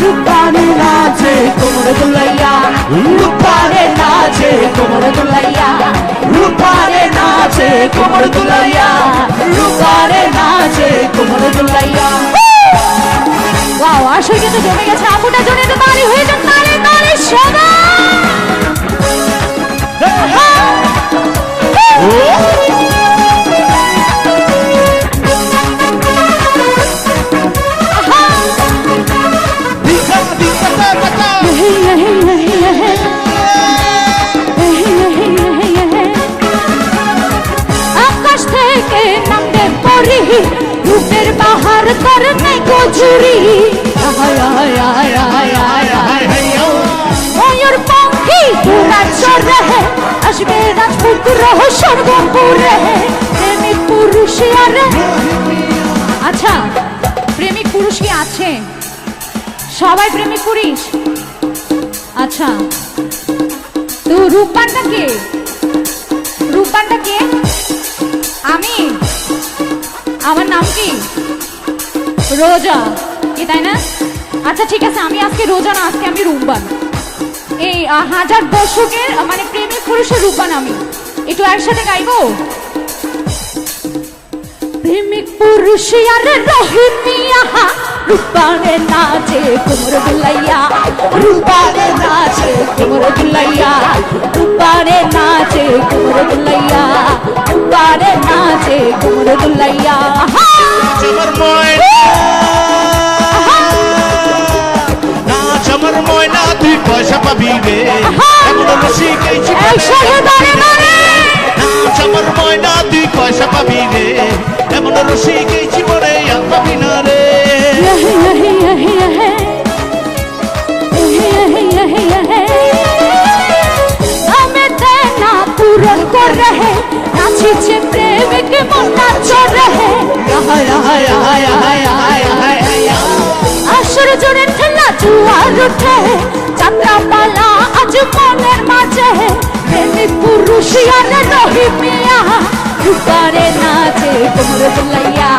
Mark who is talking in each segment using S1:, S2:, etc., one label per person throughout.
S1: রূপারে নাচে কোমর দুলাইয়া রূপারে নাচে কোমর দুলাইয়া। রূপারে নাচে কোমর দুলাইয়া রূপারে নাচে কোমর দুলাইয়া।
S2: ওয়াও আসলে কিন্তু জমে গেছে আপুটা জন্য তো তারি হয়ে যান তারে তারে সদা আকাশ থেকে নামতে পড়ি রূপের বাহার করতে গজুরি। ময়ূর পঙ্খী পুরা চরে আসবে সর্বপুরে প্রেমিক পুরুষ আর আচ্ছা প্রেমিক পুরুষ কি আছে? সবাই প্রেমিক করিস আচ্ছা। তো রূপবানটা কে? রূপবানটা কে? আমি? আমার নাম কি? রোজা। কি তাই না? আচ্ছা ঠিক আছে আমি আজকে রোজা না আজকে আমি রূপবান। এই হাজার দর্শকের আহ, মানে প্রেমিক পুরুষের রূপবান আমি। একটু একসাথে গাইবো? প্রেমিক পুরুষ আর রহিমিয়া রূপানে নাচে কুমর দুলাইয়া রূপানে নাচে কুমর দুলাইয়া রূপানে নাচে কুমর দুলাইয়া রূপানে নাচে কুমর দুলাইয়া
S3: আমার ময়না নাচ আমার ময়না তুই পয়সা পাবি রে এমন রসিকেছি
S2: একসাথে कर रहे नाची छे प्रेम के मन्ना चढ़ रहे আসর জোরে ঠেলা জুয়ার উঠে যাত্রা পালা আজ মনের মাঝে প্রেমিক পুরুষ আর রহি মিয়া রূপারে নাচে কোমর দুলাইয়া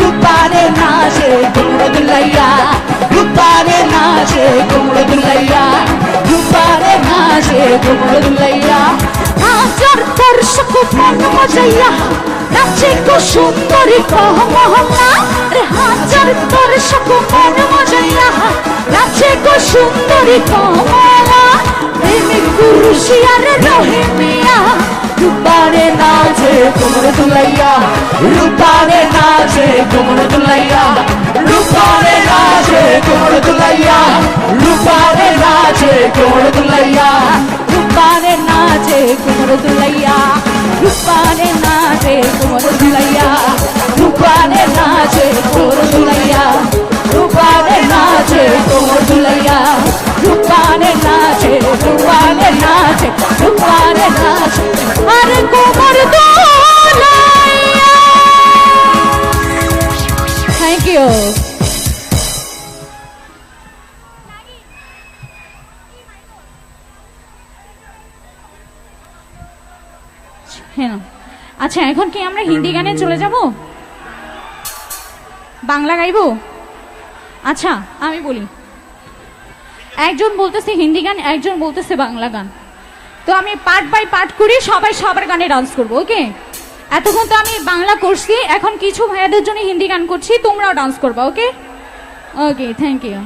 S2: রূপারে নাচে কোমর দুলাইয়া রূপারে নাচে কোমর দুলাইয়া রূপারে নাচে কোমর দুলাইয়া হাজার দর্শক মন মজাইয়া নাচে কো সুন্দরী কহ মহল্লা রে হাজার দর্শক মন মজাইয়া নাচে কো সুন্দরী কমলা প্রেমিক পুরুষিয়ার রহিমিয়া রূপারে নাচে
S1: কোমর দুলাইয়া, রূপারে নাচে কোমর দুলাইয়া। রূপারে নাচে কোমর দুলাইয়া, রূপারে নাচে কোমর দুলাইয়া।
S2: নাচে কুমর দুলাইয়া রূপারে নাচে কুমর দুলাইয়া
S1: রূপারে নাচে কোমর দুলাইয়া রূপারে নাচে কোমর দুলাইয়া রূপারে নাচে রূপারে নাচে রূপারে নাচে
S2: আরে কোমর দুলাইয়া থ্যাংক হ্যাঁ। আচ্ছা এখন কি আমরা হিন্দি গানে চলে যাব? বাংলা গাইবো? আচ্ছা আমি বলি। একজন বলতেছে হিন্দি গান, একজন বলতেছে বাংলা গান। তো আমি পার্ট বাই পার্ট করি, সবাই সবার গানে ডান্স করব, ওকে? এতক্ষণ তো আমি বাংলা করছি, এখন কিছু ভাইয়াদের জন্য হিন্দি গান করছি, তোমরাও ডান্স করবা, ওকে? ওকে, থ্যাংক ইউ।